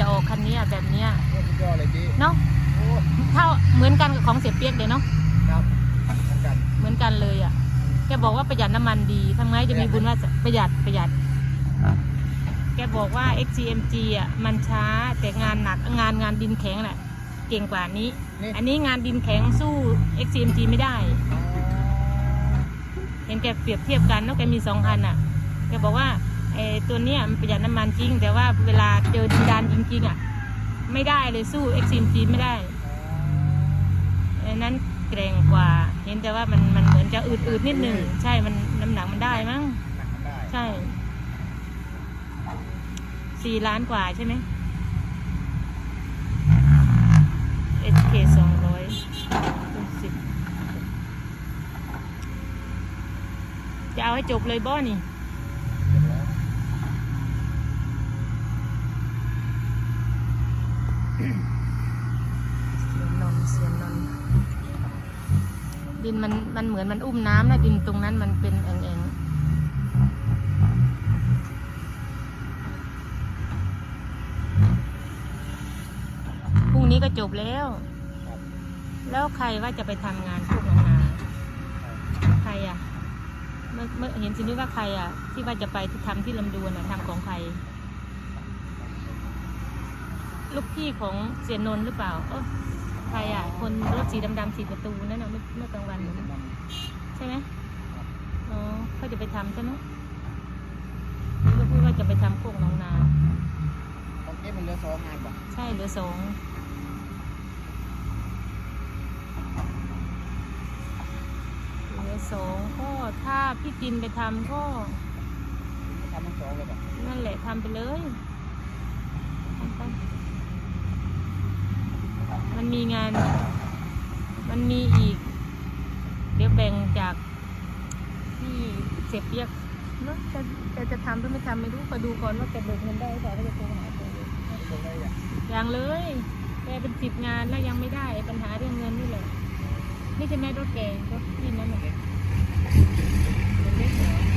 จะออกคันนี้อะแบบเนี้ยโคตรสุดยอดเลยพี่เนาะโอ้เท่าเหมือนกันกับของเสียเปียกเลยเนาะครับเหมือนกันเหมือนกันเลยอะแกบอกว่าประหยัดน้ำมันดีทำไงจะมีบุญว่าจะประหยัดประหยัด แกบอกว่า XGMG อะมันช้าแต่งานหนักงานงานดินแข็งแหละเก่งกว่านี้ นี่อันนี้งานดินแข็งสู้ XGMG ไม่ได้อ๋อเห็นแกเปรียบเทียบกันแล้วแกมีสองคันอะ แกบอกว่าไอ้ ตัวเนี้ยมันประหยัดน้ำมันจริง แต่ว่าเวลาเจอดินดานจริงๆอะไม่ได้เลยสู้ XGMG ไม่ได้อันนั้นแกร่งกว่า เห็นแต่ว่ามันมันเหมือนจะอืดๆนิดหนึ่งใช่มันน้ำหนักมันได้มั้งหนักมันได้ใช่สี่ล้านกว่าใช่ไหม SK สองร้อยสิบจะเอาให้จบเลยบ่นี่ เสร็จแล้ว เสียนนเสียนนดินมันมันเหมือนมันอุ้มน้ำนะดินตรงนั้นมันเป็นเองเองพรุ่งนี้ก็จบแล้ว แล้วใครว่าจะไปทำงานพวกน้องนาใครอะเมื่อเมื่อเห็นสินี่ว่าใครอะ ที่ว่าจะไปทำที่ลำดวนอะทำของใคร ลูกพี่ของเสียนนท์หรือเปล่าเออใครอะ คนรถสีดำๆสีประตูนั่นน่ะเมื่อเมื่อกลางวันน่ะมันใช่ไหมอ๋อเขาจะไปทำใช่ไหมก็พูดว่าจะไปทำพวกน้องนาตอนนี้มันเหลือสองงานป่ะใช่เหลือสองเหลือสองก็ถ้าพี่จินไปทำก็ทำทั้งสองเลยป่ะนั่นแหละทำไปเลยทำไป มันมีงานมันมีอีก เดี๋ยวแบ่งจากที่เสียเปียกเนอะจะจะจะทำหรือไม่ทำไม่รู้ไปดูก่อนว่าแกเบิกเงินได้หรือเปล่าก็จะโทรหาแกเลยตรงไหนอะยังเลยแกเป็นสิบงานแล้วยังไม่ได้ปัญหาเรื่องเงินนี่แหละนี่ใช่ไหมรถแกรถที่นั่นน่ะเหรอนี่เสียเล็ก